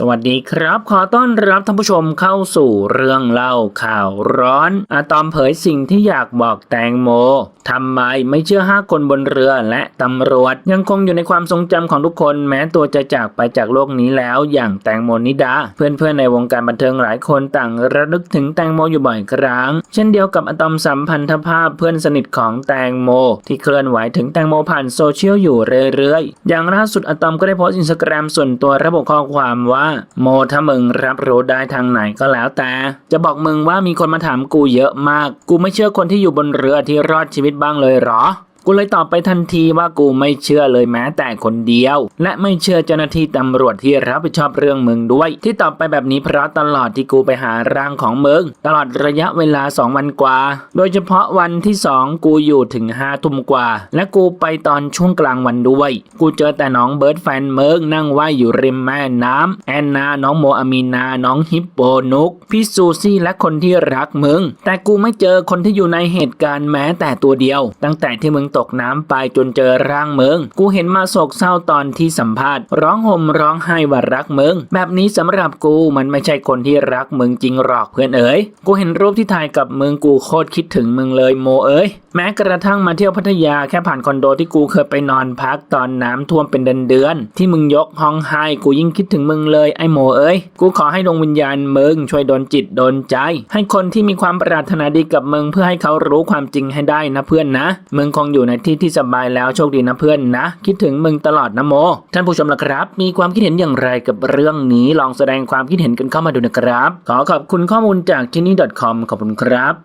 สวัสดีครับ ขอต้อนรับท่านผู้ชมเข้าสู่เรื่องเล่าข่าวร้อนอะตอมเผยสิ่งที่อยากบอกแตงโมทำไมไม่เชื่อห้าคนบนเรือและตำรวจ ยังคงอยู่ในความทรงจำของทุกคนแม้ตัวจะจากไปจากโลกนี้แล้วอย่างแตงโมนิดา เพื่อนๆในวงการบันเทิงหลายคนต่างระลึกถึงแตงโมอยู่บ่อยครั้ง เช่นเดียวกับอะตอมสัมพันธภาพเพื่อนสนิทของแตงโม ที่เคลื่อนไหวถึงแตงโมผ่านโซเชียลอยู่เรื่อยๆ อย่างล่าสุดอะตอมก็ได้โพสต์อินสตาแกรมส่วนตัวระบุข้อความว่าโมถ้ามึงรับรู้ได้ทางไหนก็แล้วแต่ จะบอกมึงว่ามีคนมาถามกูเยอะมาก กูไม่เชื่อคนที่อยู่บนเรือที่รอดชีวิตบ้างเลยเหรอ กูเลยตอบไปทันทีว่ากูไม่เชื่อเลยแม้แต่คนเดียว และไม่เชื่อเจ้าหน้าที่ตำรวจที่รับผิดชอบเรื่องมึงด้วย ที่ตอบไปแบบนี้เพราะตลอดที่กูไปหาร่างของมึงตลอดระยะเวลา 2 วันกว่า โดยเฉพาะวันที่ 2 กูอยู่ถึง5ทุ่มกว่า และกูไปตอนช่วงกลางวันด้วย กูเจอแต่น้องเบิร์ดแฟนเมิงนั่งว่ายอยู่ริมแม่น้ำแอนนา น้องโมอามีนา น้องฮิปโปนุก พี่ซูซี่และคนที่รักมึง แต่กูไม่เจอคนที่อยู่ในเหตุการณ์แม้แต่ตัวเดียว ตั้งแต่ที่มึงตกน้ำไปจนเจอร่างมึง กูเห็นมาโศกเศร้าตอนที่สัมภาษณ์ ร้องห่มร้องไห้ว่ารักมึง แบบนี้สำหรับกูมันไม่ใช่คนที่รักมึงจริงหรอกเพื่อนเอ๋ย กูเห็นรูปที่ถ่ายกับมึงกูโคตรคิดถึงมึงเลยโมเอ๋ย แม้กระทั่งมาเที่ยวพัทยาแค่ผ่านคอนโดที่กูเคยไปนอนพักตอนน้ำท่วมเป็นเดือนเดือนๆที่มึงยกห้องให้กูยิ่งคิดถึงมึงเลยไอ้โมเอ้ยกูขอให้ดวงวิญญาณมึงช่วยดลจิตดลใจ ให้คนที่มีความปรารถนาดีกับมึงเพื่อให้เขารู้ความจริงให้ได้นะเพื่อนนะ มึงคงอยู่อยู่ในที่ที่สบายแล้วโชคดีนะเพื่อนนะ คิดถึงมึงตลอดนะโม ท่านผู้ชมละครับ มีความคิดเห็นอย่างไรกับเรื่องนี้ลองแสดงความคิดเห็นกันเข้ามาดูนะครับ ขอขอบคุณข้อมูลจากที่นี่ .com ขอบคุณครับ